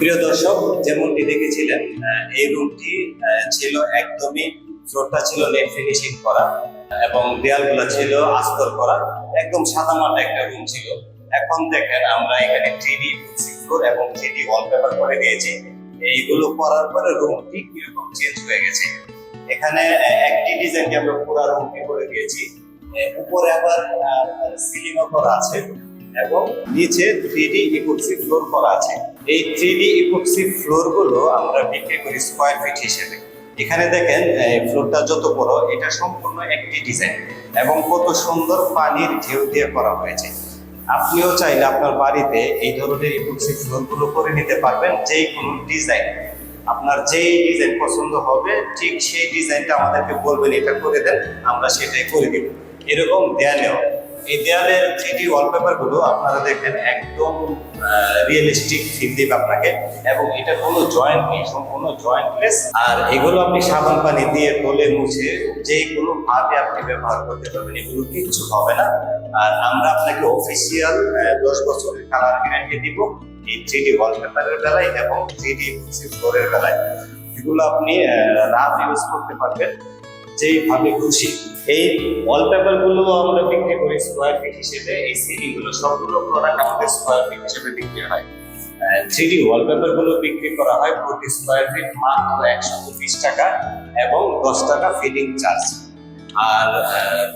প্রিয় দর্শক, যেমনটি দেখেছিলেন এই রুমটি ছিল একদমই ফ্লোরটা ছিল নেট ফিনিশিং করা এবং দেয়ালগুলো ছিল আস্তর করা। একদম সাদামাটা একটা রুম ছিল। এখন দেখেন আমরা এখানে থ্রি ডি ফ্লোর এবং থ্রি ডি ওয়ালপেপার করে দিয়েছি। এইগুলো করার পরে রুমটি কীরকম চেঞ্জ হয়ে গেছে। এখানে একটি ডিজাইনটি আমরা পুরো রুমটি করে দিয়েছি। উপরে আবার সিলিংও করা আছে এবং নিচে থ্রি ডি ইপক্সি ফ্লোর করা আছে। এই থ্রি ডি ইপক্সি ফ্লোরগুলো আমরা বিক্রি করি স্কোয়ার ফিট হিসেবে। এখানে দেখেন ফ্লোরটা যত বড়, এটা সম্পূর্ণ একটি ডিজাইন এবং কত সুন্দর পানির ঢেউ দিয়ে করা হয়েছে। আপনিও চাইলে আপনার বাড়িতে এই ধরনের ইপক্সি ফ্লোরগুলো করে নিতে পারবেন, যেই কোনো ডিজাইন আপনার যেই ডিজাইন পছন্দ হবে, ঠিক সেই ডিজাইনটা আমাদেরকে বলবেন, এটা করে দেন, আমরা সেটাই করে দিব। এরকম দেয়ালেও এই দেয়ালের থ্রি ডি ওয়ালপেপারগুলো আপনারা দেখেন একদম রিয়েলিস্টিক ফিল দিবে আপনাকে। এবং এটা কোনো জয়েন্ট নেই, সম্পূর্ণ জয়েন্টলেস আর এগুলো আপনি সাবান পানি দিয়ে তোলে মুছে যে কোনো ভাবে আপনি ব্যবহার করতে পারবেন। এগুলো কিচ্ছু হবে না। আর আমরা আপনাকে অফিসিয়াল দশ বছরের কালার গ্যারান্টি দিব এই থ্রি ডি ওয়ালপেপারের বেলায় এবং থ্রি ডি ফ্লোরের বেলায়। এগুলো আপনি রাফ ইউজ করতে পারবেন। যেইভাবে খুশি। এই ওয়ালপেপারগুলো আমরা বিক্রি করি স্কোয়ার ফিট হিসেবে। এই সিডি গুলো সবগুলো প্রোডাক্ট আমাদের স্কোয়ার ফিট হিসেবে বিক্রি হয়। থ্রি ডি ওয়ালপেপারগুলো বিক্রি করা হয় প্রতি স্কোয়ার ফিট মাত্র একশো বিশ টাকা এবং দশ টাকা ফিটিং চার্জ আর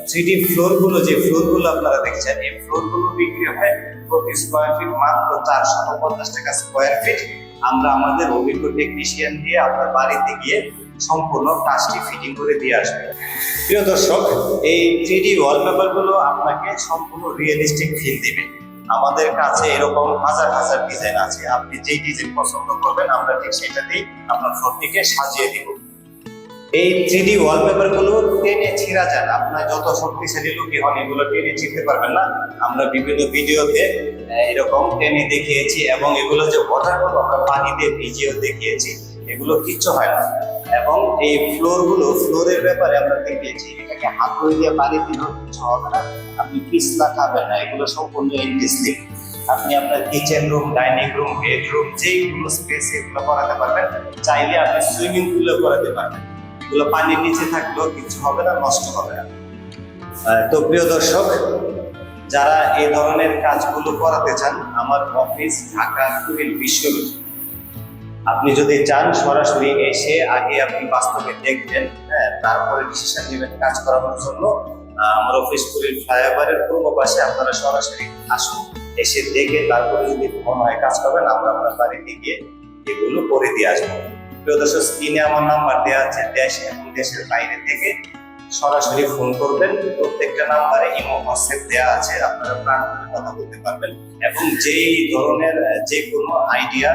থ্রি ডি ফ্লোরগুলো যে ফ্লোরগুলো আপনারা দেখছেন, এই ফ্লোরগুলো বিক্রি হয় প্রতি স্কোয়ার ফিট মাত্র চারশো পঞ্চাশ টাকা স্কোয়ার ফিট আমরা আমাদের অভিজ্ঞ টেকনিশিয়ান দিয়ে আপনার বাড়িতে গিয়ে সম্পূর্ণ কাজটি ফিটিং করে দিয়ে আসবে। প্রিয় দর্শক, এই থ্রি ডি ওয়ালপেপারগুলো আপনাকে সম্পূর্ণ রিয়েলিস্টিক ফিল দিবে। আমাদের কাছে এরকম হাজার হাজার ডিজাইন আছে। আপনি যেই ডিজাইন পছন্দ করবেন, আমরা ঠিক সেটাতেই আপনার ফ্লোরটিকে সাজিয়ে দিব। এই থ্রি ডি ওয়ালপেপারগুলো টেনে ছিঁড়া যান আপনার যত শক্তিশালী লোকই হন, এগুলো টেনে ছিঁড়তে পারবেন না। আমরা বিভিন্ন ভিডিওতে এরকম টেনে দেখিয়েছি এবং এগুলো যে ওয়াটারগুলো আমরা পানি দিয়ে ভিজিয়েও দেখিয়েছি। এগুলো কিচ্ছু হয় না। এবং এই ফ্লোরগুলো ফ্লোরের ব্যাপারে আমরা দেখিয়েছি এটাকে হাতুড়ি দিয়ে পানি দিলেও কিছু হবে না। আপনি পিছলা খাবেন না, এগুলো সম্পূর্ণ ইন্ডিসলিপ আপনি আপনার kitchen room dining room bedroom যেই কোনো স্পেস এগুলো করাতে পারবেন। চাইলে আপনি সুইমিং পুলও করাতে পারবেন। এগুলো পানির নিচে থাকলেও কিছু হবে না, নষ্ট হবে না। তো প্রিয় দর্শক, যারা এই ধরনের কাজগুলো করাতে চান, আমার অফিস ঢাকা কুড়িল বিশ্ববিদ্যালয়। আপনি যদি চান সরাসরি এসে আগে আপনি বাস্তবে দেখবেন হ্যাঁ তারপরে ডিসিশন নেবেন কাজ করানোর জন্য আমার অফিস কুড়িল ফ্লাইওভারের পূর্ব পাশে আপনারা সরাসরি আসুন, এসে দেখে তারপরে যদি মনে হয় কাজ করবেন, আমরা আপনার বাড়িতে গিয়ে এগুলো করে দিয়ে আসব। প্রিয় দর্শক স্ক্রিনে আমার নাম্বার দেওয়া আছে, দেশ এবং দেশের বাইরে থেকে সরাসরি ফোন করবেন। প্রত্যেকটা নাম্বারে ইমো হোয়াটসঅ্যাপ দেওয়া আছে, আপনারা প্রাণ কথা বলতে পারবেন। এবং যেই ধরনের যে কোনো আইডিয়া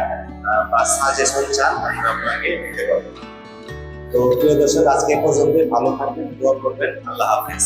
বা সাজেশন চান আপনাকে দিতে পারব। তো প্রিয় দর্শক, আজকে পর্যন্ত ভালো থাকবেন, দোয়া করবেন। আল্লাহ হাফেজ।